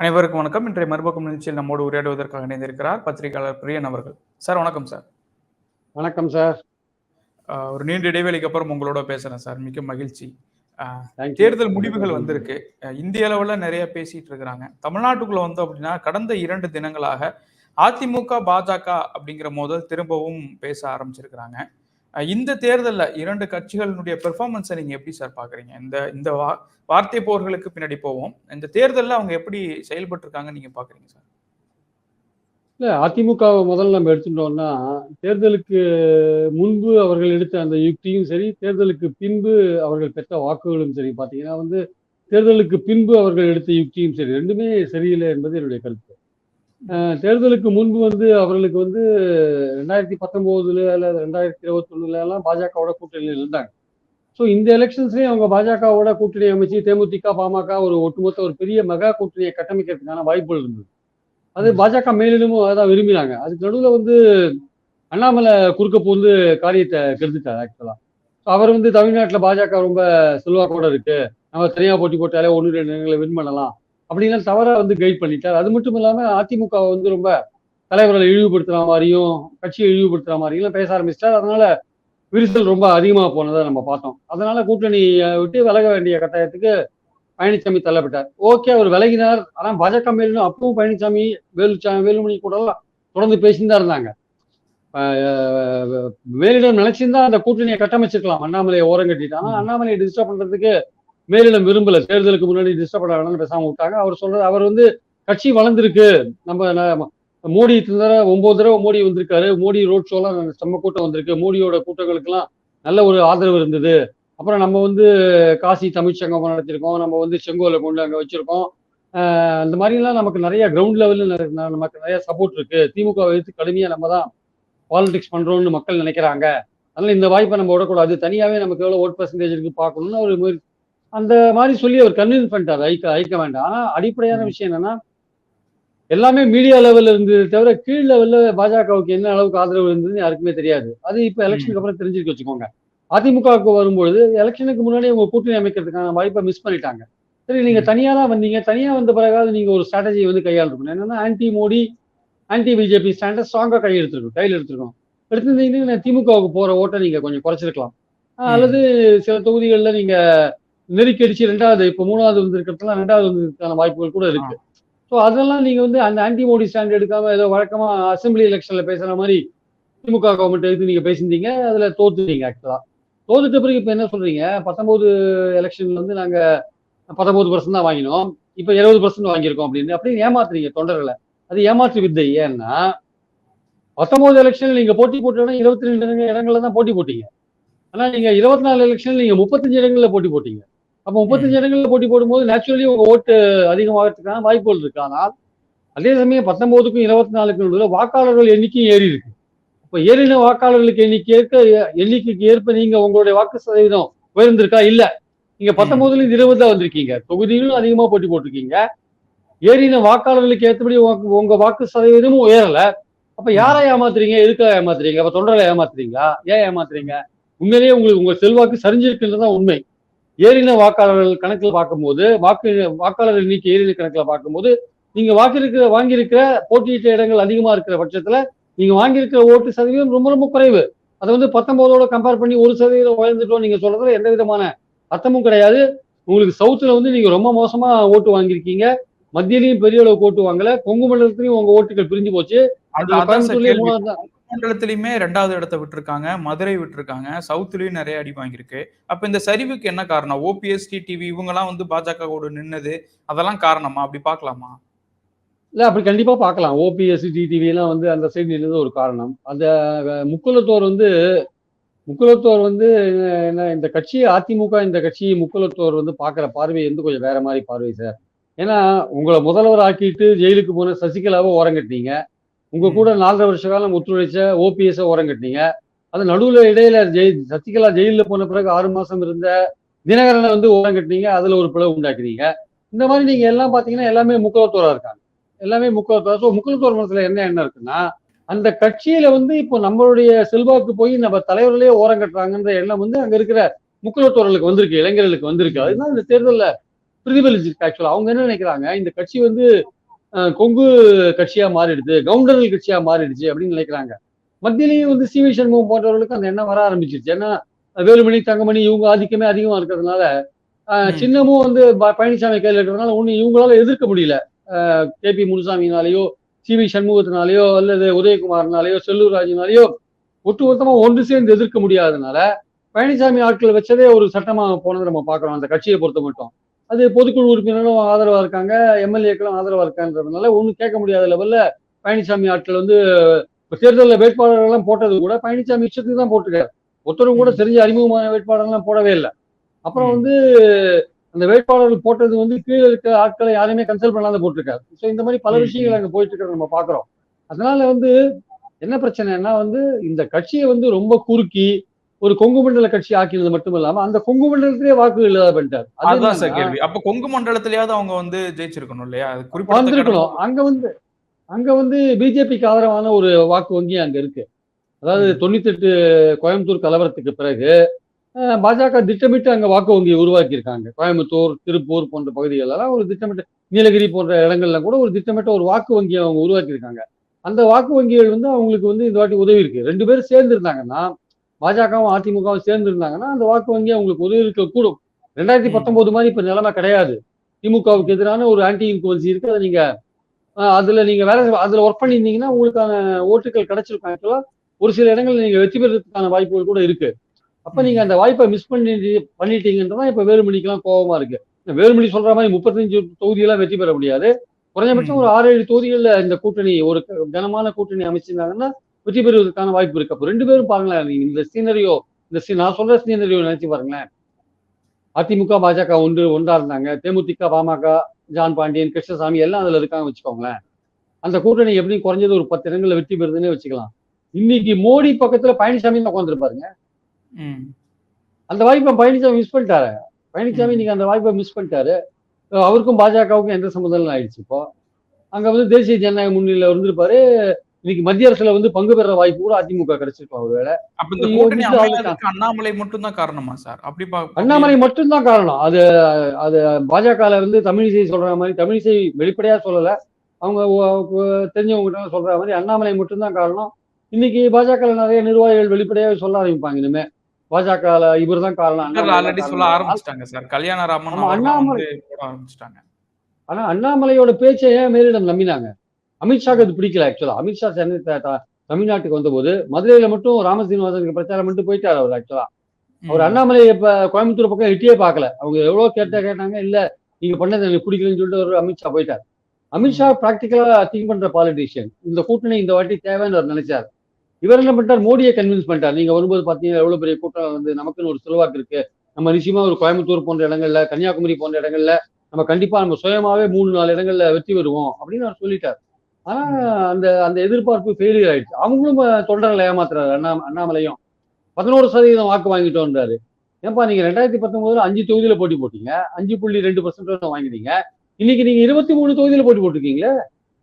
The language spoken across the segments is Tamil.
அனைவருக்கும் வணக்கம். இன்றைய மறுபக்கம் நிகழ்ச்சியில் நம்மோடு உரையாடுவதற்காக இணைந்திருக்கிறார் பத்திரிகையாளர் பிரியன் அவர்கள். சார் வணக்கம் சார். வணக்கம் சார். ஒரு நீண்ட இடைவெளிக்கு அப்புறம் உங்களோட பேசுறேன் சார். மிக்க மகிழ்ச்சி. தேர்தல் முடிவுகள் வந்திருக்கு. இந்திய அளவுல நிறைய பேசிட்டு இருக்கிறாங்க. தமிழ்நாட்டுக்குள்ள வந்தோம் அப்படின்னா கடந்த இரண்டு தினங்களாக அதிமுக பாஜக அப்படிங்கிற மோதல் திரும்பவும் பேச ஆரம்பிச்சிருக்கிறாங்க. இந்த தேர்தலில் இரண்டு கட்சிகளினுடைய பெர்ஃபார்மன்ஸை நீங்கள் எப்படி சார் பார்க்குறீங்க இந்த இந்த வா வார்த்தை போர்களுக்கு பின்னாடி போவோம். இந்த தேர்தலில் அவங்க எப்படி செயல்பட்டுருக்காங்கன்னு நீங்கள் பார்க்குறீங்க சார் இல்லை அதிமுகவை முதல்ல நம்ம எடுத்துட்டோம்னா தேர்தலுக்கு முன்பு அவர்கள் எடுத்த அந்த யுக்தியும் சரி தேர்தலுக்கு பின்பு அவர்கள் பெற்ற வாக்குகளும் சரி. பார்த்தீங்கன்னா வந்து தேர்தலுக்கு பின்பு அவர்கள் எடுத்த யுக்தியும் சரி ரெண்டுமே சரியில்லை என்பது என்னுடைய கருத்து. தேர்தலுக்கு முன்பு வந்து அவர்களுக்கு வந்து ரெண்டாயிரத்தி பத்தொன்பதுல அல்லது ரெண்டாயிரத்தி இருபத்தொன்னுல எல்லாம் பாஜகவோட கூட்டணியில் இருந்தாங்க. ஸோ இந்த எலெக்ஷன்ஸ்லேயும் அவங்க பாஜகவோட கூட்டணி அமைச்சு தேமுதிக பாமக ஒரு ஒட்டுமொத்த ஒரு பெரிய மெகா கூட்டணியை கட்டமைக்கிறதுக்கான வாய்ப்புகள் இருந்தது. அது பாஜக மேலிலும் அதான் விரும்பினாங்க. அதுக்கு நடுவில் வந்து அண்ணாமலை குறுக்க பூந்து காரியத்தை கெடுத்துட்டார் ஆக்சுவலா அவர் வந்து தமிழ்நாட்டில் பாஜக ரொம்ப செல்வாக்கோட இருக்கு. நம்ம தனியா போட்டி போட்டாலே ஒன்று ரெண்டு இடங்களை வின் பண்ணலாம். அப்படின்லாம் தவறா வந்து கைட் பண்ணிட்டார். அது மட்டும் இல்லாம அதிமுக வந்து ரொம்ப தலைவர்களை இழிவுபடுத்துற மாதிரியும் கட்சியை இழிவுபடுத்துற மாதிரியும் பேச ஆரம்பிச்சிட்டார். அதனால விரிசல் ரொம்ப அதிகமாக போனதை நம்ம பார்த்தோம். அதனால கூட்டணியை விட்டு விலக வேண்டிய கட்டாயத்துக்கு பழனிசாமி தள்ளப்பட்டார். ஓகே அவர் விலகினார். ஆனால் பாஜக மேலும் அப்பவும் பழனிசாமி வேலுச்சாமி வேலுமணி கூடலாம் தொடர்ந்து பேசிட்டு தான் இருந்தாங்க வேலிடம் மேலிடம் நினைச்சிருந்தா அந்த கூட்டணியை கட்டமைச்சிருக்கலாம். அண்ணாமலையை ஓரம் கட்டிட்டு. ஆனால் அண்ணாமலையை டிஸ்டர்ப் பண்றதுக்கு மேலிடம் விரும்பல. தேர்தலுக்கு முன்னாடி டிஸ்டர்ப் பண்ண வேணாம்னு பேசாம விட்டாங்க. அவர் சொல்றது அவர் வந்து கட்சி வளர்ந்துருக்கு. நம்ம மோடி தடவை ஒன்பது தடவை மோடி வந்திருக்காரு. மோடி ரோட் ஷோலாம் செம்ம கூட்டம் வந்திருக்கு. மோடியோட கூட்டங்களுக்கெல்லாம் நல்ல ஒரு ஆதரவு இருந்தது. அப்புறம் நம்ம வந்து காசி தமிழ்ச்சங்கம் நடத்திருக்கோம் நம்ம வந்து செங்கோலை கொண்டு அங்கே வச்சிருக்கோம். அந்த மாதிரிலாம் நமக்கு நிறைய கிரவுண்ட் லெவலில் நமக்கு நிறைய சப்போர்ட் இருக்கு. திமுக எடுத்து கடுமையாக நம்ம தான் பாலிடிக்ஸ் பண்ணுறோம்னு மக்கள் நினைக்கிறாங்க. அதனால இந்த வாய்ப்பை நம்ம விடக்கூடாது. தனியாகவே நமக்கு எவ்வளோ ஓட் பர்சன்டேஜ் இருக்கு பார்க்கணும்னு ஒரு முயற்சி அந்த மாதிரி சொல்லி அவர் கன்வின்ஸ் பண்ணிட்டார். ஐக்க ஐக்க வேண்டாம். ஆனா அடிப்படையான விஷயம் என்னன்னா எல்லாமே மீடியா லெவல்ல இருந்தது தவிர கீழ் லெவல்ல பாஜகவுக்கு என்ன அளவுக்கு ஆதரவு இருந்ததுன்னு யாருக்குமே தெரியாது. அது இப்ப எலெக்ஷனுக்கு அப்புறம் தெரிஞ்சுக்க வச்சுக்கோங்க. அதிமுகவுக்கு வரும்பொழுது எலெக்ஷனுக்கு முன்னாடி உங்க கூட்டணி அமைக்கிறதுக்கான வாய்ப்பை மிஸ் பண்ணிட்டாங்க. சரி நீங்க தனியா தான் வந்தீங்க. தனியா வந்த பிறகாவது நீங்க ஒரு ஸ்ட்ராட்டஜி வந்து கையாளுக்கணும் என்னன்னா ஆன்டி மோடி ஆன்டி பிஜேபி ஸ்டாண்டை ஸ்ட்ராங்கா கை எடுத்துருக்கணும். கையில் எடுத்துருக்கணும். எடுத்திருந்தீங்கன்னா திமுகவுக்கு போற ஓட்டை நீங்க கொஞ்சம் குறைச்சிருக்கலாம். அல்லது சில தொகுதிகளில் நீங்க நெருக்கடிச்சு ரெண்டாவது இப்போ மூணாவது வந்திருக்கிறதுலாம் ரெண்டாவது வந்திருக்கான வாய்ப்புகள் கூட இருக்கு. ஸோ அதெல்லாம் நீங்க வந்து அந்த ஆன்டி மோடி ஸ்டாண்ட் எடுக்காம ஏதோ வழக்கமா அசெம்பிளி எலெக்ஷன்ல பேசுற மாதிரி திமுக கவர்மெண்ட் எடுத்து நீங்க பேசியிருந்தீங்க அதுல தோத்துட்டீங்க ஆக்சுவலா தோத்துட்ட பிறகு இப்ப என்ன சொல்றீங்க? பத்தொன்பது எலெக்ஷன்ல வந்து நாங்க பத்தொன்பது பர்சன்ட் தான் வாங்கினோம். இப்ப இருபது பர்சன்ட் வாங்கியிருக்கோம் அப்படின்னு. அப்படின்னு ஏமாத்துறீங்க தொண்டர்களை. அது ஏமாற்று வித்தை. ஏன்னா பத்தொன்பது எலெக்ஷன்ல நீங்க போட்டி போட்டோன்னா இருபத்தி ரெண்டு இடங்கள்ல தான் போட்டி போட்டீங்க. ஆனா நீங்க இருபத்தி நாலு எலெக்ஷன்ல நீங்க முப்பத்தஞ்சு இடங்கள்ல போட்டி போட்டீங்க. அப்ப முப்பத்தஞ்சு இடங்கள்ல போட்டி போடும்போது நேச்சுரலி உங்க ஓட்டு அதிகமாகிறதுக்கான வாய்ப்புகள் இருக்கு. ஆனால் அதே சமயம் பத்தொன்பதுக்கும் இருபத்தி நாலுக்கும் வாக்காளர்கள் எண்ணிக்கையும் ஏறி இருக்கு. இப்ப ஏறின வாக்காளர்களுக்கு எண்ணிக்கை ஏற்க எண்ணிக்கைக்கு ஏற்ப நீங்க உங்களுடைய வாக்கு சதவீதம் உயர்ந்திருக்கா? இல்ல. நீங்க பத்தொன்பதுல இருந்து இருபது தான் வந்திருக்கீங்க. தொகுதியிலும் அதிகமா போட்டி போட்டிருக்கீங்க. ஏறின வாக்காளர்களுக்கு ஏற்றபடி உங்க- உங்க வாக்கு சதவீதமும் உயரல. அப்ப யாரை ஏமாத்துறீங்க? எதுக்காக ஏமாத்துறீங்க? அப்ப தொண்டரை ஏமாத்துறீங்களா? ஏன் ஏமாத்துறீங்க? உண்மையிலேயே உங்களுக்கு உங்க செல்வாக்கு சரிஞ்சிருக்குன்றதுதான் உண்மை. ஏறின வாக்காளர்கள் கணக்குல பார்க்கும்போது வாக்கு வாக்காளர் எண்ணிக்கை ஏறின கணக்குல பார்க்கும்போது நீங்க வாக்கிருக்கிற வாங்கியிருக்கிற போட்டியிட்ட இடங்கள் அதிகமா இருக்கிற பட்சத்துல நீங்க வாங்கியிருக்கிற ஓட்டு சதவீதம் ரொம்ப ரொம்ப குறைவு. அதை வந்து பத்தொன்பதோட கம்பேர் பண்ணி ஒரு சதவீதம் உயர்ந்துட்டோம் நீங்க சொல்றதுல எந்த விதமான அர்த்தமும் கிடையாது. உங்களுக்கு சவுத்துல வந்து நீங்க ரொம்ப மோசமா ஓட்டு வாங்கியிருக்கீங்க. மத்தியிலையும் பெரிய அளவுக்கு ஓட்டு வாங்கல. கொங்கு மண்டலத்திலையும் உங்க ஓட்டுகள் பிரிஞ்சு போச்சு. மூணாவது. மண்டலத்திலயுமே ரெண்டாவது இடத்த விட்டுருக்காங்க. மதுரை விட்டுருக்காங்க. சவுத்துலயும் நிறைய அடி வாங்கியிருக்கு. அப்ப இந்த சரிவுக்கு என்ன காரணம்? ஓபிஎஸ் டிவி இவங்கெல்லாம் வந்து பாஜக கூட நின்னது அதெல்லாம் காரணமா? அப்படி பார்க்கலாமா? இல்ல அப்படி கண்டிப்பா பார்க்கலாம். ஓபிஎஸ்சி டிவி எல்லாம் வந்து அந்த சைடு நின்றது ஒரு காரணம். அந்த முக்குலத்தோர் வந்து முக்குலத்தோர் வந்து என்ன- இந்த கட்சி அதிமுக இந்த கட்சி முக்குலத்தோர் வந்து பார்க்குற பார்வை வந்து கொஞ்சம் வேற மாதிரி பார்வை சார். ஏன்னா உங்களை முதல்வர் ஆக்கிட்டு ஜெயிலுக்கு போன சசிகலாவை ஓரங்கட்டினீங்க. உங்க கூட நாலரை வருஷ காலம் ஒத்துழைச்ச ஓபிஎஸ் ஓரங்கட்டினீங்க. அது நடுவுல இடையில ஜெய் சசிகலா ஜெயில்ல போன பிறகு ஆறு மாசம் இருந்த தினகரனை வந்து ஓரங்கட்டினீங்க. அதுல ஒரு பிளவு உண்டாக்குறீங்க இந்த மாதிரி நீங்க எல்லாம் பாத்தீங்கன்னா எல்லாமே முக்குலத்தோரா இருக்காங்க. எல்லாமே முக்குலத்தோர் ஸோ முக்குலத்தோர் மனசுல என்ன என்ன இருக்குன்னா அந்த கட்சியில வந்து இப்போ நம்மளுடைய செல்வாக்கு போய் நம்ம தலைவர்களே ஓரம் கட்டுறாங்கன்ற எண்ணம் வந்து அங்க இருக்கிற முக்குலத்தோர்களுக்கு வந்திருக்கு இளைஞர்களுக்கு வந்திருக்கு. அதுதான் இந்த தேர்தல்ல பிரதிபலிச்சிருக்கு ஆக்சுவலா அவங்க என்ன நினைக்கிறாங்க? இந்த கட்சி வந்து கொங்கு கட்சியா மாறிடுது கவுண்டர்கள் கட்சியா மாறிடுச்சு அப்படின்னு நினைக்கிறாங்க. மத்தியிலேயும் வந்து சி வி சண்முகம் போன்றவர்களுக்கு அந்த எண்ணம் வர ஆரம்பிச்சிருச்சு. ஏன்னா வேலுமணி தங்கமணி இவங்க ஆதிக்கமே அதிகமா இருக்கிறதுனால. சின்னமும் வந்து பழனிசாமி கையில் இருக்கிறதுனால ஒண்ணு இவங்களால எதிர்க்க முடியல. கே பி முனுசாமினாலேயோ சி வி சண்முகத்தினாலேயோ அல்லது உதயகுமார்னாலேயோ செல்லூர் ராஜினாலேயோ ஒட்டுமொத்தமா ஒன்று சேர்ந்து எதிர்க்க முடியாதனால பழனிசாமி ஆட்கள் வச்சதே ஒரு சட்டமா போனதை நம்ம பார்க்கிறோம். அந்த கட்சியை பொறுத்த மட்டும். அது பொதுக்குழு உறுப்பினரும் ஆதரவா இருக்காங்க எம்எல்ஏக்களும் ஆதரவா இருக்கான்றதுனால ஒன்றும் கேட்க முடியாத லெவல்ல பழனிசாமி ஆட்கள் வந்து தேர்தலில் வேட்பாளர்கள் எல்லாம் போட்டது கூட பழனிசாமி இஷ்டத்துக்கு தான் போட்டிருக்காரு. ஒருத்தரும் கூட தெரிஞ்ச அறிமுகமான வேட்பாளர்லாம் போடவே இல்லை. அப்புறம். வந்து அந்த வேட்பாளர்கள் போட்டது வந்து கீழே இருக்க ஆட்களை யாரையுமே கன்சல்ட் பண்ணாத போட்டிருக்காரு. ஸோ இந்த மாதிரி பல விஷயங்கள் அங்கே போயிட்டு இருக்கிறத நம்ம பார்க்குறோம். அதனால வந்து என்ன பிரச்சனைன்னா வந்து இந்த கட்சியை வந்து ரொம்ப குறுக்கி ஒரு கொங்கு மண்டல கட்சி ஆக்கினது மட்டும் இல்லாம அந்த கொங்கு மண்டலத்திலே வாக்கு இல்லாத பண்ணிட்டார். அதுதான் சார் கேள்வி. அப்ப கொங்கு மண்டலத்திலயாவது அவங்க வந்து ஜெயிச்சிருக்கணும் இல்லையா? வந்திருக்கணும். அங்க வந்து அங்க வந்து பிஜேபிக்கு ஆதரவான ஒரு வாக்கு வங்கி அங்க இருக்கு. அதாவது. தொண்ணூத்தி எட்டு கோயம்புத்தூர் கலவரத்துக்கு பிறகு பாஜக திட்டமிட்டு அங்க வாக்கு வங்கியை உருவாக்கி இருக்காங்க கோயம்புத்தூர் திருப்பூர் போன்ற பகுதிகளெல்லாம் ஒரு திட்டமிட்ட நீலகிரி போன்ற இடங்கள்ல கூட ஒரு திட்டமிட்ட ஒரு வாக்கு வங்கியை அவங்க உருவாக்கி இருக்காங்க அந்த வாக்கு வங்கிகள் வந்து அவங்களுக்கு வந்து இந்த வாட்டி உதவி இருக்கு ரெண்டு பேரும் சேர்ந்து இருந்தாங்கன்னா பாஜகவும் அதிமுகவும் சேர்ந்து இருந்தாங்கன்னா அந்த வாக்கு வங்கி அவங்களுக்கு உதவி இருக்க கூடும் ரெண்டாயிரத்தி பத்தொன்பது மாதிரி இப்ப நிலைமை கிடையாது. திமுகவுக்கு எதிரான ஒரு ஆன்டி இன்குவன்சி இருக்கு. அதை நீங்க அதுல நீங்க வேலை அதுல ஒர்க் பண்ணியிருந்தீங்கன்னா உங்களுக்கான ஓட்டுகள் கிடைச்சிருக்கும். ஆக்சுவலா ஒரு சில இடங்கள்ல நீங்க வெற்றி பெறதுக்கான வாய்ப்புகள் கூட இருக்கு. அப்ப நீங்க அந்த வாய்ப்பை மிஸ் பண்ணி பண்ணிட்டீங்கன்றதான் இப்ப வேலுமணிக்கெல்லாம் கோபமா இருக்கு. வேலுமணி சொல்ற மாதிரி முப்பத்தஞ்சு தொகுதியெல்லாம் வெற்றி பெற முடியாது. குறைஞ்சபட்சம் ஒரு ஆறு ஏழு தொகுதிகளில் இந்த கூட்டணி ஒரு கனமான கூட்டணி அமைச்சிருந்தாங்கன்னா வெற்றி பெறுவதற்கான வாய்ப்பு இருக்கு. அப்போ ரெண்டு பேரும் பாருங்களேன் நீங்க இந்த சீனரியோ இந்த நான் சொல்ற சீனரியோ நினைச்சு பாருங்களேன். அதிமுக பாஜக ஒன்று ஒன்றா இருந்தாங்க. தேமுதிக பாமக ஜான் பாண்டியன் கிருஷ்ணசாமி எல்லாம் அதுல இருக்காங்க வச்சுக்கோங்களேன். அந்த கூட்டணி எப்படி குறைஞ்சது ஒரு பத்து இடங்கள்ல வெற்றி பெறுதுன்னே வச்சுக்கலாம். இன்னைக்கு மோடி பக்கத்துல பழனிசாமி உட்காந்துருப்பாருங்க. அந்த வாய்ப்பை பழனிசாமி மிஸ் பண்ணிட்டாரு. பழனிசாமி. இன்னைக்கு அந்த வாய்ப்பை மிஸ் பண்ணிட்டாரு. அவருக்கும் பாஜகவுக்கும் எந்த சம்மந்தம் ஆயிடுச்சு இப்போ. அங்க வந்து தேசிய ஜனநாயக முன்னிலையில இருந்திருப்பாரு. இன்னைக்கு மத்திய அரசுல வந்து பங்கு பெற வாய்ப்பு கூட அதிமுக கிடைச்சிருக்கும் ஒருவேளை அண்ணாமலை மட்டும் தான் காரணமா சார்? அப்படி அண்ணாமலை மட்டும்தான் காரணம். அது அது பாஜகல வந்து தமிழிசை சொல்ற மாதிரி தமிழிசை வெளிப்படையா சொல்லல. அவங்க தெரிஞ்சவங்க சொல்ற மாதிரி அண்ணாமலை மட்டும்தான் காரணம். இன்னைக்கு பாஜக நிறைய நிர்வாகிகள் வெளிப்படையாவே சொல்ல ஆரம்பிப்பாங்க இனிமே. பாஜக இவர் தான் காரணம் ஆல்ரெடி சொல்ல. ஆரம்பிச்சிட்டாங்க சார். கல்யாணராமன் ஆமா, அவர்லாம் அண்ணாமலை. ஆரம்பிச்சிட்டாங்க. ஆனா அண்ணாமலையோட பேச்சை ஏன் மேலிடம் நம்பினாங்க? அமித்ஷாக்கு அது பிடிக்கல ஆக்சுவலா அமித்ஷா சென்னை தமிழ்நாட்டுக்கு வந்தபோது மதுரையில மட்டும் ராமசீனிவாசனுக்கு பிரச்சாரம் பண்ணிட்டு போயிட்டாரு அவர் ஆக்சுவலா அவர் அண்ணாமலை இப்ப கோயம்புத்தூர் பக்கம் எட்டியே பார்க்கல. அவங்க எவ்வளவு கேட்ட கேட்டாங்க இல்ல நீங்க பண்ணது எனக்கு பிடிக்கலன்னு சொல்லிட்டு ஒரு அமித்ஷா போயிட்டார். அமித்ஷா பிராக்டிக்கலா திங்க் பண்ற பாலிட்டிஷியன் இந்த கூட்டணி இந்த வாட்டி தேவைன்னு அவர் நினைச்சார். இவர் என்ன பண்ணிட்டார்? மோடியை கன்வின்ஸ் பண்ணிட்டார். நீங்க வரும்போது பாத்தீங்கன்னா எவ்வளவு பெரிய கூட்டம் வந்து நமக்குன்னு ஒரு செல்வாக்கு இருக்கு. நம்ம நிச்சயமா ஒரு கோயம்புத்தூர் போன்ற இடங்கள்ல கன்னியாகுமரி போன்ற இடங்கள்ல நம்ம கண்டிப்பா நம்ம சுயமாவே மூணு நாலு இடங்கள்ல வெற்றி பெறுவோம் அப்படின்னு அவர் சொல்லிட்டார். ஆனா அந்த அந்த எதிர்பார்ப்பு ஃபெயிலியர் ஆயிடுச்சு. அவங்களும் தொண்டர்களை ஏமாத்துறாரு. அண்ணா அண்ணாமலையும். பதினோரு சதவீதம் வாக்கு வாங்கிட்டோன்றாரு. ஏன்பா நீங்க ரெண்டாயிரத்தி பத்தொன்பதுல அஞ்சு தொகுதியில போட்டி போட்டீங்க. அஞ்சு புள்ளி ரெண்டு பர்சன்ட் வாங்கிட்டீங்க இன்னைக்கு நீங்க இருபத்தி மூணு தொகுதியில போட்டி போட்டிருக்கீங்களே?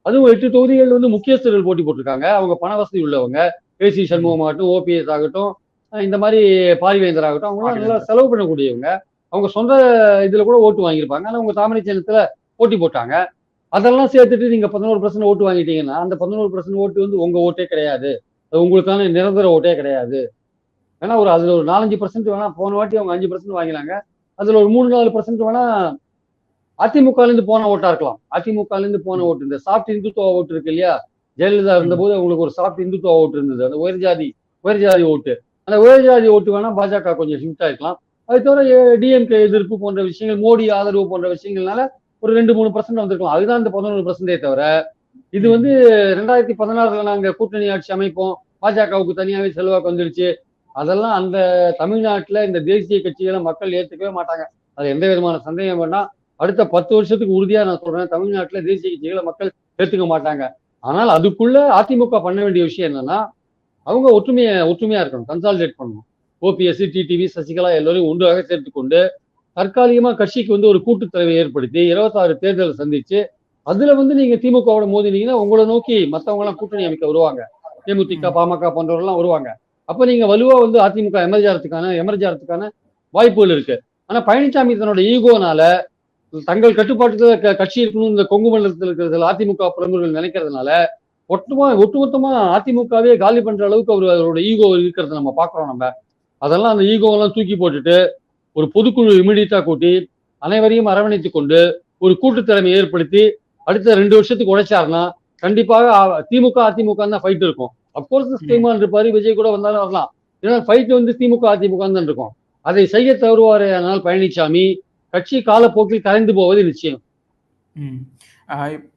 அதுவும் எட்டு தொகுதிகள் வந்து முக்கியஸ்தர்கள் போட்டி போட்டிருக்காங்க. அவங்க பண வசதி உள்ளவங்க. கே சி சண்முகம் ஆகட்டும் ஓபிஎஸ் ஆகட்டும் இந்த மாதிரி பாரிவேந்தர் ஆகட்டும் அவங்களாம் நல்லா செலவு பண்ணக்கூடியவங்க. அவங்க சொந்த இதுல கூட ஓட்டு வாங்கியிருப்பாங்க. ஆனா உங்க தாமரை சின்னத்துல போட்டி போட்டாங்க. அதெல்லாம் சேர்த்துட்டு நீங்க பதினோரு பர்சன்ட் ஓட்டு வாங்கிட்டீங்கன்னா அந்த பதினோரு பர்சன்ட் ஓட்டு வந்து உங்க ஓட்டே கிடையாது. அது உங்களுக்கான நிரந்தர ஓட்டே கிடையாது. வேணா ஒரு அதுல ஒரு நாலஞ்சு பர்சன்ட் வேணா போன வாட்டி அவங்க அஞ்சு பர்சன்ட் வாங்கினாங்க. அதுல ஒரு மூணு நாலு பர்சன்ட் வேணா அதிமுகலேருந்து போன ஓட்டா இருக்கலாம். அதிமுகலேருந்து போன ஓட்டு இந்த சாப்ட் இந்துத்துவ ஓட்டு இருக்கு இல்லையா? ஜெயலலிதா இருந்தபோது அவங்களுக்கு ஒரு சாஃப்ட் இந்துத்துவ ஓட்டு இருந்தது. அந்த உயர் ஜாதி உயர் ஜாதி ஓட்டு. அந்த உயர் ஜாதி ஓட்டு வேணா பாஜக கொஞ்சம் ஷிஃப்ட் ஆயிருக்கலாம் அது தவிர டிஎம்கே எதிர்ப்பு போன்ற விஷயங்கள் மோடி ஆதரவு போன்ற விஷயங்கள்னால ஒரு ரெண்டு மூணு பர்சன்ட் வந்திருக்கலாம். அதுதான் இந்த பதினொன்று பர்சன்டே தவிர இது வந்து ரெண்டாயிரத்தி பதினாறுல நாங்க கூட்டணி ஆட்சி அமைப்போம். பாஜகவுக்கு தனியாவே செல்வாக்கு வந்துருச்சு அதெல்லாம் அந்த தமிழ்நாட்டுல இந்த தேசிய கட்சிகளை மக்கள் ஏத்துக்கவே மாட்டாங்க. அது எந்த விதமான சந்தேகம் வேண்டாம் அடுத்த பத்து வருஷத்துக்கு உறுதியா நான் சொல்றேன் தமிழ்நாட்டுல தேசிய கட்சிகளை மக்கள் ஏத்துக்க மாட்டாங்க. ஆனால் அதுக்குள்ள அதிமுக பண்ண வேண்டிய விஷயம் என்னன்னா அவங்க ஒற்றுமையை ஒற்றுமையா இருக்கணும் கன்சாலிடேட் பண்ணணும். ஓபிஎஸ் டிடிவி சசிகலா எல்லோரையும் ஒன்றாக சேர்த்துக்கொண்டு தற்காலிகமா கட்சிக்கு வந்து ஒரு கூட்டுத் தலைவை ஏற்படுத்தி இருபத்தாறு தேர்தலை சந்திச்சு அதுல வந்து நீங்க திமுகவோட மோதினீங்கன்னா உங்களை நோக்கி மத்தவங்க எல்லாம் கூட்டணி அமைக்க வருவாங்க. தேமுதிக பாமக போன்றவர்கள்லாம் வருவாங்க. அப்ப நீங்க வலுவா வந்து அதிமுக எமர்ஜ் ஆகிறதுக்கான வாய்ப்புகள் இருக்கு. ஆனா பழனிசாமி தன்னோட ஈகோனால தங்கள் கட்டுப்பாட்டுல க- கட்சி இருக்கணும் இந்த கொங்கு மண்டலத்தில் இருக்கிறதுல அதிமுக பிரமுகர்கள் நினைக்கிறதுனால ஒட்டுமா ஒட்டுமொத்தமா அதிமுகவே காலி பண்ற அளவுக்கு அவர் அவரோட ஈகோ இருக்கிறத நம்ம பாக்குறோம் நம்ம. அதெல்லாம் அந்த ஈகோவெல்லாம் தூக்கி போட்டுட்டு ஒரு பொதுக்குழு இமிடியட்டா கூட்டி அனைவரையும் அரவணைத்து கொண்டு ஒரு கூட்டு தலைமை ஏற்படுத்தி அடுத்த ரெண்டு வருஷத்துக்கு உழைச்சாருன்னா கண்டிப்பாக திமுக அதிமுக தான் ஃபைட் இருக்கும். அப்கோர்ஸ் ஸ்ரீமான் இருப்பாரு விஜய் கூட வந்தாலும் வரலாம். ஏன்னா ஃபைட் வந்து திமுக அதிமுக தான் இருக்கும். அதை செய்ய தவறுவாரே ஆனால் பழனிசாமி கட்சி காலப்போக்கில் கலைந்து போவது நிச்சயம்.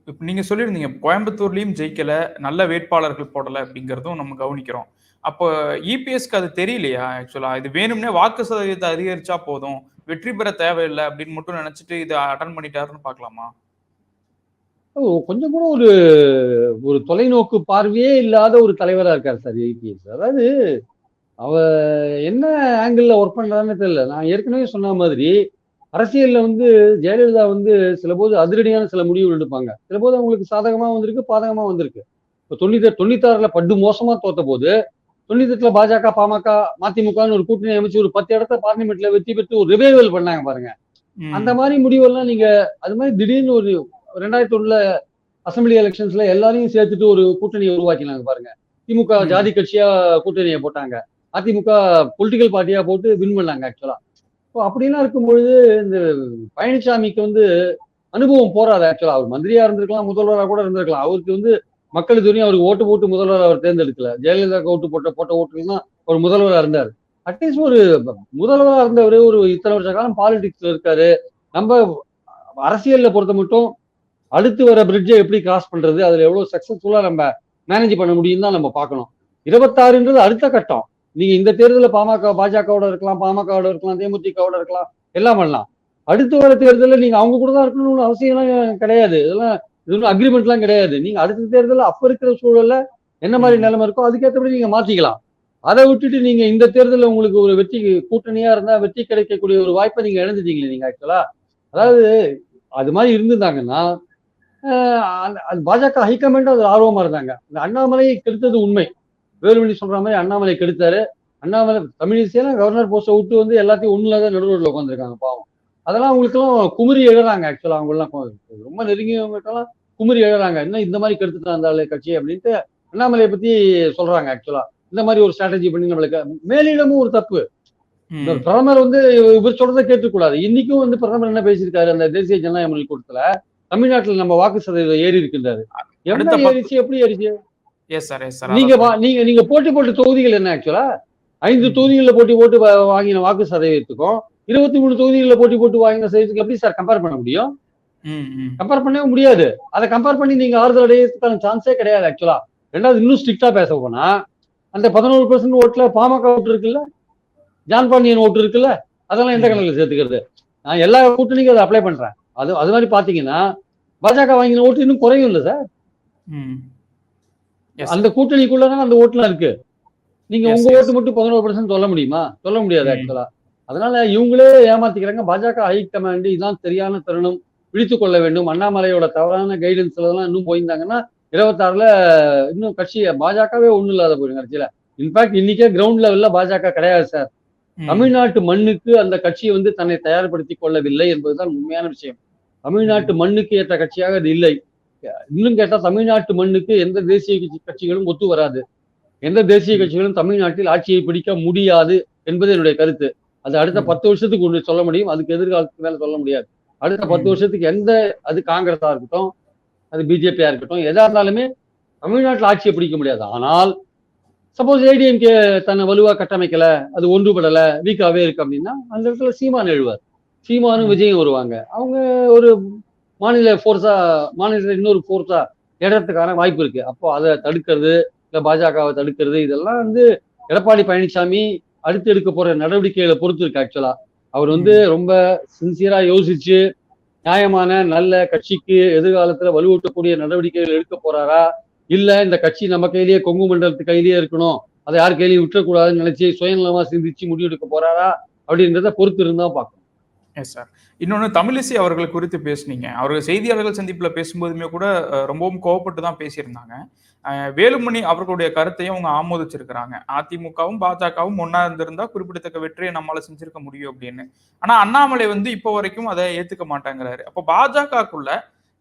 இப்போ நீங்க சொல்லியிருந்தீங்க கோயம்புத்தூர்லயும் ஜெயிக்கல நல்ல வேட்பாளர்கள் போடல அப்படிங்கிறதும் நம்ம கவனிக்கிறோம். அப்போ இபிஎஸ்க்கு அது தெரியலையா? ஆக்சுவலா இது வேணும்னே வாக்கு சதவீதத்தை அதிகரிச்சா போதும் வெற்றி பெற தேவையில்லை அப்படின்னு மட்டும் நினைச்சிட்டு இதை அட்டன் பண்ணிட்டாருன்னு பார்க்கலாமா? ஓ, கொஞ்சம் கூட ஒரு ஒரு தொலைநோக்கு பார்வையே இல்லாத ஒரு தலைவரா இருக்கார் சார் ஏபிஎஸ் அதாவது அவ என்ன ஆங்கிள் ஒர்க் பண்றான்னு தெரியல. நான் ஏற்கனவே சொன்ன மாதிரி அரசியல்ல வந்து ஜெயலலிதா வந்து சில போது அதிரடியான சில முடிவுகள் எடுப்பாங்க. சில போது அவங்களுக்கு சாதகமா வந்திருக்கு பாதகமா வந்திருக்கு. இப்போ தொண்ணூத்தி தொண்ணூத்தாறுல படு மோசமா தோத்த போது தொண்ணூத்தெட்டுல பாஜக பாமக மதிமுகன்னு ஒரு கூட்டணி அமைச்சு ஒரு பத்து இடத்த பார்லிமெண்ட்ல வெற்றி பெற்று ஒரு ரிவைவல் பண்ணாங்க பாருங்க. அந்த மாதிரி முடிவெல்லாம் நீங்க அது மாதிரி திடீர்னு ஒரு ரெண்டாயிரத்தி ஒண்ணுல அசம்பிளி எலெக்ஷன்ஸ்ல எல்லாரையும் சேர்த்துட்டு ஒரு கூட்டணியை உருவாக்கினாங்க பாருங்க. திமுக. ஜாதி கட்சியா கூட்டணியை போட்டாங்க. அதிமுக பொலிட்டிக்கல் பார்ட்டியா போட்டு வின் பண்ணாங்க ஆக்சுவலா இப்போ அப்படிலாம் இருக்கும்பொழுது இந்த பழனிசாமிக்கு வந்து அனுபவம் போறாது ஆக்சுவலா அவர் மந்திரியா இருந்திருக்கலாம் முதல்வராக கூட இருந்திருக்கலாம். அவருக்கு வந்து மக்கள் துணி அவருக்கு ஓட்டு போட்டு முதல்வர் அவர் தேர்ந்தெடுக்கல. ஜெயலலிதா ஓட்டு போட்ட போட்ட ஓட்டுகள் தான் அவர் முதல்வராக இருந்தார். அட்லீஸ்ட் ஒரு முதல்வராக இருந்தவர் ஒரு இத்தனை வருஷ காலம் பாலிடிக்ஸ்ல இருக்காரு. நம்ம அரசியல்ல பொறுத்த மட்டும் அடுத்து வர பிரிட்ஜை எப்படி கிராஸ் பண்றது அதுல எவ்வளவு சக்சஸ்ஃபுல்லா நம்ம மேனேஜ் பண்ண முடியும் தான் நம்ம பார்க்கணும். இருபத்தாறுன்றது அடுத்த கட்டம். நீங்க இந்த தேர்தலில் பாமக பாஜகவோட இருக்கலாம் பாமகவோட இருக்கலாம் தேமுதிகவோட இருக்கலாம் எல்லாம் பண்ணலாம். அடுத்து வர தேர்தலில் நீங்க அவங்க கூட தான் இருக்கணும்னு அவசியம்லாம் கிடையாது. இதெல்லாம் இது அக்ரிமெண்ட்லாம் கிடையாது. நீங்க அடுத்த தேர்தலில் அப்ப இருக்கிற சூழல்ல என்ன மாதிரி. நிலைமை இருக்கோ அதுக்கேற்றபடி நீங்க மாத்திக்கலாம். அதை விட்டுட்டு நீங்க இந்த தேர்தலில் உங்களுக்கு ஒரு வெற்றி கூட்டணியா இருந்தா வெற்றி கிடைக்கக்கூடிய ஒரு வாய்ப்பை நீங்க இழந்துட்டீங்களே நீங்க ஆக்சுவலா அதாவது அது மாதிரி இருந்திருந்தாங்கன்னா அந்த- அது பாஜக ஹைகமாண்ட் அது ஆர்வமா இருந்தாங்க. இந்த அண்ணாமலையை கெடுத்தது உண்மை. வேலுமணி சொல்ற மாதிரி அண்ணாமலை கெடுத்தாரு. அண்ணாமலை தமிழிசையெல்லாம் கவர்னர் போஸ்ட்டை விட்டு வந்து எல்லாத்தையும் ஒண்ணுல தான் நடுவரில் உட்காந்துருக்காங்க பாவம். அதெல்லாம் அவங்களுக்கெல்லாம் குமுறி எழுறாங்க ஆக்சுவலா அவங்க எல்லாம் ரொம்ப நெருங்கியவங்கட்டெல்லாம் குமுறி எழுறாங்க என்ன இந்த மாதிரி கெடுத்துட்டு இருந்தாலே கட்சி அப்படின்ட்டு அண்ணாமலையை பத்தி சொல்றாங்க ஆக்சுவலா இந்த மாதிரி ஒரு ஸ்ட்ராட்டஜி பண்ணி நம்மளுக்கு மேலிடமும் ஒரு தப்பு. பிரதமர் வந்து இவர் சொல்றதை கேட்டுக்கூடாது. இன்னைக்கும் வந்து பிரதமர் என்ன பேசியிருக்காரு? அந்த தேசிய ஜனநாயக முன்னணி கூட்டத்துல தமிழ்நாட்டுல நம்ம வாக்கு சதவீதம் ஏறி இருக்குன்றாரு. பத்து- ஏறிச்சு? எப்படி ஏறிச்சு? எஸ் சார் எஸ் சார் நீங்க நீங்க நீங்க போட்டி போட்ட தொகுதிகள் என்ன ஆக்சுவலா ஐந்து. தொகுதிகளில் போட்டி போட்டு வாங்கின வாக்கு சதவீதத்துக்கும் இருபத்தி மூணு தொகுதிகளில் போட்டி போட்டு வாங்கின சதவீதத்துக்கு எப்படி சார் கம்பேர் பண்ண முடியும்? கம்பேர் பண்ணவே முடியாது. அதை கம்பேர் பண்ணி நீங்க ஆறுதல் அடையறதுக்கான சான்ஸே கிடையாது ஆக்சுவலா ரெண்டாவது இன்னும் ஸ்ட்ரிக்டா பேச போனா அந்த பதினோரு பர்சன்ட் ஓட்டுல பாமக ஓட்டு இருக்குல்ல? ஜான் பாண்டியன் ஓட்டு இருக்குல்ல? அதெல்லாம் எந்த. கணக்குல சேர்த்துக்கிறது? நான் எல்லா கூட்டணிக்கும் அதை அப்ளை பண்றேன். அது அது மாதிரி பாத்தீங்கன்னா பாஜக வாங்கின ஓட்டு இன்னும் குறையும் இல்லை சார் அந்த கூட்டணிக்குள்ளதான் அந்த ஓட்டுலாம் இருக்கு. நீங்க உங்க. ஓட்டு மட்டும் பதினோரு பர்சன்ட் சொல்ல முடியுமா? சொல்ல முடியாது ம். ஆக்சுவலா அதனால இவங்களே ஏமாத்திக்கிறாங்க. பாஜக ஹை கமாண்ட் இதுதான் சரியான தருணம். விழித்துக் கொள்ள வேண்டும். அண்ணாமலையோட தவறான கைடன்ஸ்ல எல்லாம் இன்னும் போயிருந்தாங்கன்னா இருபத்தாறுல இன்னும் கட்சி பாஜகவே ஒண்ணும் இல்லாத போயிடும் கட்சியில. இன்ஃபேக்ட் இன்னைக்கே கிரவுண்ட் லெவல்ல பாஜக கிடையாது சார் ம். தமிழ்நாட்டு மண்ணுக்கு அந்த கட்சி வந்து தன்னை தயார்படுத்திக் கொள்ளவில்லை என்பதுதான் உண்மையான விஷயம். தமிழ்நாட்டு மண்ணுக்கு ஏற்ற கட்சியாக அது இல்லை. இன்னும் கேட்டா தமிழ்நாட்டு மண்ணுக்கு எந்த தேசிய கட்சி- கட்சிகளும் ஒத்து வராது. எந்த தேசிய கட்சிகளும் தமிழ்நாட்டில் ஆட்சியை பிடிக்க முடியாது என்பது என்னுடைய கருத்து. அது அடுத்த. பத்து வருஷத்துக்கு ஒன்று சொல்ல முடியும். அதுக்கு எதிர்காலத்துக்கு மேல சொல்ல முடியாது. அடுத்த பத்து. வருஷத்துக்கு எந்த அது காங்கிரஸா இருக்கட்டும் அது பிஜேபியா இருக்கட்டும் எதா இருந்தாலுமே தமிழ்நாட்டில் ஆட்சியை பிடிக்க முடியாது. ஆனால் சப்போஸ் ஏடிஎம்கே தன்னை வலுவா கட்டமைக்கல அது ஒன்றுபடல வீக்காவே இருக்கு அப்படின்னா அந்த இடத்துல சீமான் எழுவார். சீமானும். விஜயும் வருவாங்க. அவங்க ஒரு மாநில ஃபோர்ஸா மாநிலத்தில் இன்னொரு ஃபோர்ஸா இடறதுக்கான வாய்ப்பு இருக்கு. அப்போ அதை தடுக்கிறது இல்ல பாஜகவை தடுக்கிறது இதெல்லாம் வந்து எடப்பாடி பழனிசாமி அடுத்து எடுக்க போற நடவடிக்கைகளை பொறுத்து இருக்கு ஆக்சுவலா அவர் வந்து ரொம்ப சின்சியரா யோசிச்சு நியாயமான நல்ல கட்சிக்கு எதிர்காலத்துல வலுவூட்டக்கூடிய நடவடிக்கைகள் எடுக்க போறாரா? இல்ல இந்த கட்சி நம்ம கையிலேயே கொங்கு மண்டலத்து கையிலேயே இருக்கணும் அதை யார் கையிலையும் விட்டுறக்கூடாதுன்னு நினைச்சு சுயநலமா சிந்திச்சு முடிவெடுக்க போறாரா? அப்படின்றத பொறுத்து இருந்தா பார்க்கணும். எஸ் சார் இன்னொன்று தமிழிசை அவர்கள் குறித்து பேசுனீங்க. அவர்கள் செய்தியாளர்கள் சந்திப்பில் பேசும்போதுமே கூட ரொம்பவும் கோவப்பட்டு தான் பேசியிருந்தாங்க. வேலுமணி அவர்களுடைய கருத்தையும் அவங்க ஆமோதிச்சிருக்கிறாங்க. அதிமுகவும் பாஜகவும் ஒன்னா இருந்திருந்தா குறிப்பிடத்தக்க வெற்றியை நம்மளால செஞ்சிருக்க முடியும் அப்படின்னு. ஆனா அண்ணாமலை வந்து இப்போ வரைக்கும் அதை ஏத்துக்க மாட்டாங்கிறாரு. அப்போ பாஜகக்குள்ள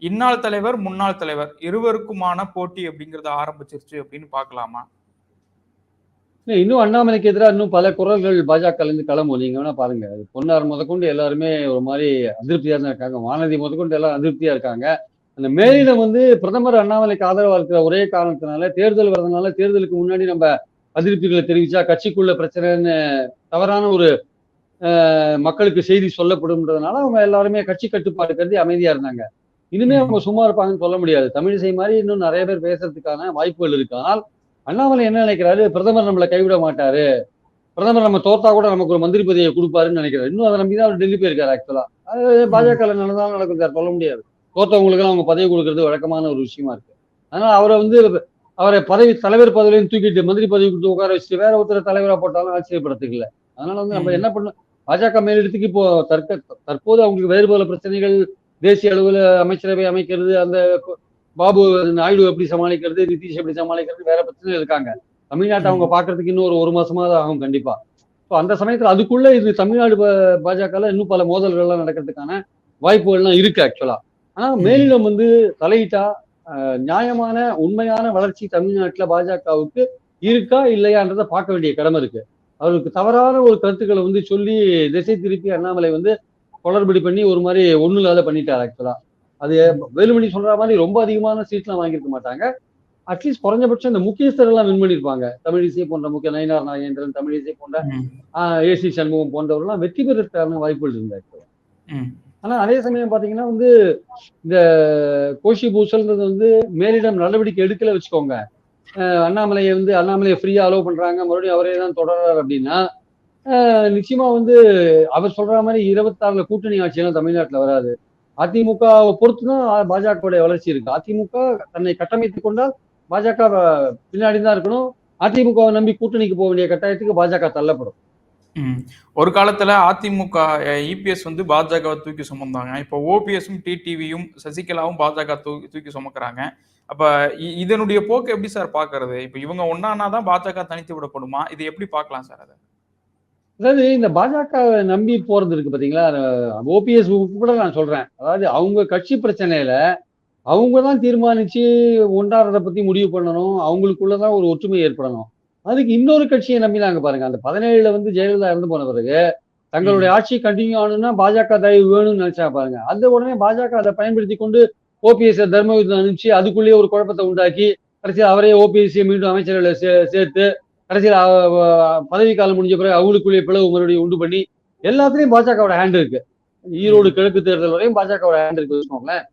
இன்னாள் தலைவர் முன்னாள் தலைவர் இருவருக்குமான போட்டி அப்படிங்கறத ஆரம்பிச்சிருச்சு அப்படின்னு பார்க்கலாமா? இன்னும் அண்ணாமலைக்கு எதிராக இன்னும் பல குரல்கள் பாஜகல இருந்து கிளம்பும் நீங்க வேணா பாருங்க. பொன்னார் முதற்கொண்டு எல்லாருமே ஒரு மாதிரி அதிருப்தியா தான் இருக்காங்க. வானதி முதற்கொண்டு எல்லாம் அதிருப்தியா இருக்காங்க. அந்த மேலிடம் வந்து பிரதமர் அண்ணாமலைக்கு ஆதரவா இருக்கிற ஒரே காரணத்தினால தேர்தல் வர்றதுனால தேர்தலுக்கு முன்னாடி நம்ம அதிருப்திகளை தெரிவிச்சா கட்சிக்குள்ள பிரச்சனைன்னு தவறான ஒரு மக்களுக்கு செய்தி சொல்லப்படும்ன்றதுனால அவங்க எல்லாருமே கட்சி கட்டுப்பாடு கருதி அமைதியா இருந்தாங்க. இனிமே அவங்க சும்மா இருப்பாங்கன்னு சொல்ல முடியாது. தமிழிசை மாதிரி இன்னும் நிறைய பேர் பேசுறதுக்கான வாய்ப்புகள் இருக்கு. ஆனால் அண்ணாமலை என்ன நினைக்கிறாரு? பிரதமர் நம்மளை கைவிட மாட்டாரு. பிரதமர் நம்ம தோத்தா கூட நமக்கு ஒரு மந்திரி பதவியை கொடுப்பாருன்னு நினைக்கிறாரு. இன்னும் அதை நம்பி தான் அவர் டெல்லி போயிருக்காரு ஆக்சுவலா அது பாஜக நடந்தாலும் நடக்கும் சார் சொல்ல முடியாது. தோத்தவங்களுக்கு அவங்க பதவி கொடுக்கறது வழக்கமான ஒரு விஷயமா இருக்கு. அதனால அவரை வந்து அவரை பதவி தலைவர் பதவியிலையும் தூக்கிட்டு மந்திரி பதவி கொடுத்து உட்கார வச்சுட்டு வேற ஒருத்தர் தலைவரா போட்டாலும் ஆச்சரியப்படுறதுக்கு இல்லை அதனால வந்து நம்ம. என்ன பண்ண பாஜக மேலிடத்துக்கு இப்போ தற்க தற்போது அவங்களுக்கு வேறு பல பிரச்சனைகள் தேசிய அளவில் அமைச்சரவை அமைக்கிறது அந்த பாபு நாயுடு எப்படி சமாளிக்கிறது நிதிஷ் எப்படி சமாளிக்கிறது வேற பிரச்சனை இருக்காங்க. தமிழ்நாட்டை அவங்க பாக்குறதுக்கு இன்னும் ஒரு ஒரு மாசமா தான் ஆகும் கண்டிப்பா. ஸோ அந்த சமயத்துல அதுக்குள்ள இது தமிழ்நாடு பாஜகல இன்னும் பல மோதல்கள்லாம் நடக்கிறதுக்கான வாய்ப்புகள்லாம் இருக்கு ஆக்சுவலா ஆனா மேலிடம் வந்து தலையிட்டா நியாயமான உண்மையான வளர்ச்சி தமிழ்நாட்டுல பாஜகவுக்கு இருக்கா இல்லையான்றதை பார்க்க வேண்டிய கடமை இருக்கு. அவருக்கு தவறான ஒரு கருத்துக்களை வந்து சொல்லி திசை திருப்பி அண்ணாமலை வந்து குளறுபடி பண்ணி ஒரு மாதிரி ஒண்ணு இல்லாத பண்ணிட்டார் ஆக்சுவலா அது வேலுமணி சொல்ற மாதிரி ரொம்ப அதிகமான சீட்லாம் வாங்கியிருக்க மாட்டாங்க. அட்லீஸ்ட் குறைஞ்சபட்சம் இந்த முக்கியஸ்தர் எல்லாம் வின் பண்ணியிருப்பாங்க தமிழிசை போன்ற முக்கிய நயினார் நாகேந்திரன் தமிழிசை போன்ற ஏசி சண்முகம் போன்றவர்கள்லாம் வெற்றி பெறதுக்கான வாய்ப்புகள் இருந்தா ம், ஆனா அதே சமயம் பாத்தீங்கன்னா வந்து இந்த கோஷி பூசல்ன்றது வந்து மேலிடம் நடவடிக்கை எடுக்கல வச்சுக்கோங்க. அண்ணாமலையை வந்து அண்ணாமலையை ஃப்ரீயா அலோவ் பண்றாங்க. மறுபடியும் அவரே தான் தொடர்றாரு அப்படின்னா நிச்சயமா வந்து அவர் சொல்ற மாதிரி இருபத்தாறுல கூட்டணி ஆட்சியெல்லாம் தமிழ்நாட்டுல வராது. அதிமுகவை பொறுத்துதான் பாஜகவுடைய வளர்ச்சி இருக்கு. அதிமுக தன்னை கட்டமைத்துக் கொண்டால் பாஜக பின்னாடி தான் இருக்கணும். அதிமுகவை நம்பி கூட்டணிக்கு போக வேண்டிய கட்டாயத்துக்கு பாஜக தள்ளப்படும். ஒரு காலத்துல அதிமுக இபிஎஸ் வந்து பாஜகவை தூக்கி சுமந்தாங்க. இப்போ ஓபிஎஸும் டிடிவியும் சசிகலாவும் பாஜக தூக்கி தூக்கி சுமக்கிறாங்க. அப்ப இ- இதனுடைய போக்கு எப்படி சார் பாக்குறது? இப்ப இவங்க ஒன்னானா தான் பாஜக தனித்து விடப்படுமா? இது எப்படி பார்க்கலாம் சார் அதை? அதாவது இந்த பாஜக நம்பி போறது இருக்கு பாத்தீங்களா? ஓபிஎஸ் கூட நான் சொல்றேன். அதாவது அவங்க கட்சி பிரச்சனையில அவங்க தான் தீர்மானிச்சு ஒன்றாறதை பத்தி முடிவு பண்ணணும். அவங்களுக்குள்ளதான் ஒரு ஒற்றுமை ஏற்படணும். அதுக்கு இன்னொரு கட்சியை நம்பினாங்க பாருங்க. அந்த பதினேழுல வந்து ஜெயலலிதா இறந்து போன பிறகு தங்களுடைய ஆட்சி கண்டினியூ ஆகணும்னா பாஜக தயவு வேணும்னு நினைச்சா பாருங்க. அந்த உடனே பாஜக அதை பயன்படுத்தி கொண்டு ஓபிஎஸ் தர்ம யுத்தம் அனுப்பிச்சு அதுக்குள்ளேயே ஒரு குழப்பத்தை உண்டாக்கி கடைசியில் அவரே ஓபிஎஸ்சியை மீண்டும் அமைச்சர்களை சே சேர்த்து கடைசியில் பதவி காலம் முடிஞ்ச பிறகு அவங்களுக்குள்ளேயே பிளவு மறுபடியும் உண்டு பண்ணி எல்லாத்துலயும் பாஜகவோட ஹேண்ட் இருக்கு. ஈரோடு கிழக்கு தேர்தல் வரையும் பாஜகவோட ஹேண்ட் இருக்கு வச்சுக்கோங்களேன்.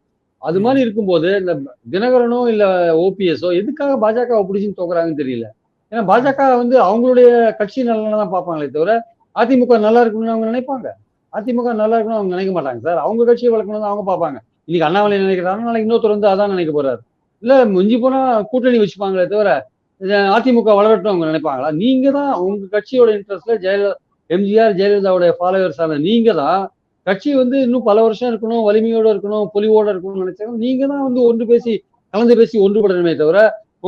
அது மாதிரி இருக்கும்போது இந்த தினகரனோ இல்ல ஓபிஎஸ்ஓ எதுக்காக பாஜகவை பிடிச்சின்னு தோக்குறாங்கன்னு தெரியல. ஏன்னா பாஜக வந்து அவங்களுடைய கட்சி நலனை தான் பார்ப்பாங்களே தவிர அதிமுக நல்லா இருக்கணும்னு அவங்க நினைப்பாங்க. அதிமுக நல்லா இருக்கணும்னு அவங்க நினைக்க மாட்டாங்க சார். அவங்க கட்சியை வளர்க்கணும்னு அவங்க பார்ப்பாங்க. இன்னைக்கு அண்ணாமலை நினைக்கிறாங்க நாளைக்கு இன்னொருத்தர் வந்து அதான் நினைக்க போறாரு. இல்ல மிஞ்சி போனா கூட்டணி வச்சுப்பாங்களே தவிர அதிமுக வளரட்டும் அவங்க நினைப்பாங்களா? நீங்க தான் உங்க கட்சியோட இன்ட்ரெஸ்ட்ல ஜெயலலிதா எம்ஜிஆர் ஜெயலலிதாவுடைய ஃபாலோவர்ஸ் ஆன நீங்க தான் கட்சி வந்து இன்னும் பல வருஷம் இருக்கணும் வலிமையோட இருக்கணும் பொலிவோட இருக்கணும்னு நினைச்சாங்க நீங்க தான் வந்து ஒன்று பேசி கலந்து பேசி ஒன்றுபடணுமே தவிர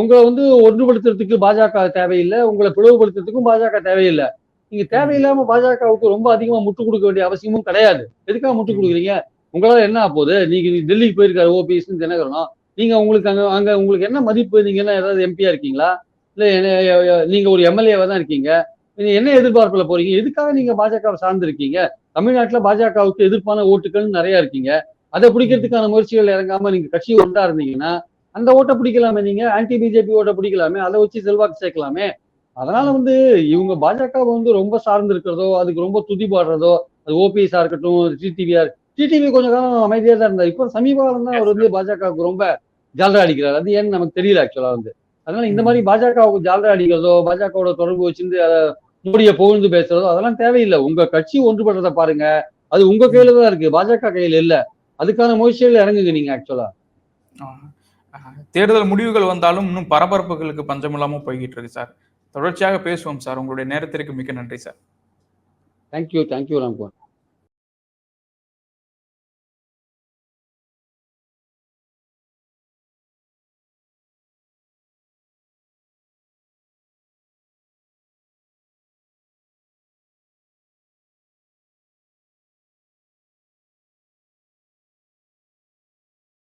உங்களை வந்து ஒன்றுபடுத்துறதுக்கு பாஜக தேவையில்லை உங்களை பிளவுபடுத்துறதுக்கும் பாஜக தேவையில்லை. நீங்க தேவையில்லாம பாஜகவுக்கு ரொம்ப அதிகமா முட்டு கொடுக்க வேண்டிய அவசியமும் கிடையாது. எதுக்காக முட்டு கொடுக்குறீங்க? உங்களால என்ன ஆகுது நீங்க டெல்லிக்கு போயிருக்காரு ஓபிஎஸ் தினகரனும். நீங்க உங்களுக்கு அங்க அங்க உங்களுக்கு என்ன மதிப்பு? நீங்க என்ன ஏதாவது எம்பியா இருக்கீங்களா? இல்ல நீங்க ஒரு எம்எல்ஏவா தான் இருக்கீங்க. நீங்க என்ன எதிர்பார்ப்புல போறீங்க? எதுக்காக நீங்க பாஜகவை சார்ந்து இருக்கீங்க? தமிழ்நாட்டுல பாஜகவுக்கு எதிர்ப்பான ஓட்டுகள் நிறைய இருக்கீங்க. அதை பிடிக்கிறதுக்கான முயற்சிகள் இறங்காம நீங்க கட்சி ஒன்றா இருந்தீங்கன்னா அந்த ஓட்டை பிடிக்கலாமே நீங்க? ஆன்டி பிஜேபி ஓட்டை பிடிக்கலாமே? அதை வச்சு செல்வாக்கு சேர்க்கலாமே? அதனால வந்து இவங்க பாஜக வந்து ரொம்ப சார்ந்து இருக்கிறதோ அதுக்கு ரொம்ப துதி பாடுறதோ அது ஓபிஎஸ்ஆ இருக்கட்டும் டிடிவிஆர் டிடிவி கொஞ்ச காலம் அமைதியா தான் இருந்தார். இப்போ சமீப காலம் தான் அவர் வந்து பாஜகவுக்கு ரொம்ப ஜாலரா அடிக்கிறார். அது ஏன்னு நமக்கு தெரியல ஆக்சுவலா வந்து. அதனால இந்த மாதிரி பாஜகவுக்கு ஜாலரா அடிக்கிறதோ பாஜகவோட தொடர்பு வச்சிருந்து அதை மோடியை புகழ்ந்து பேசுறதோ அதெல்லாம் தேவையில்லை. உங்க கட்சி ஒன்றுபடுறத பாருங்க. அது உங்க கையில தான் இருக்கு. பாஜக கையில இல்ல. அதுக்கான முயற்சிகள் இறங்குங்க நீங்க ஆக்சுவலா தேர்தல் முடிவுகள் வந்தாலும் இன்னும் பரபரப்புகளுக்கு பஞ்சமில்லாம போய்கிட்டு இருக்கு சார். தொடர்ச்சியாக பேசுவோம் சார். உங்களுடைய நேரத்திற்கு மிக்க நன்றி சார். Thank you thank you Ramkumar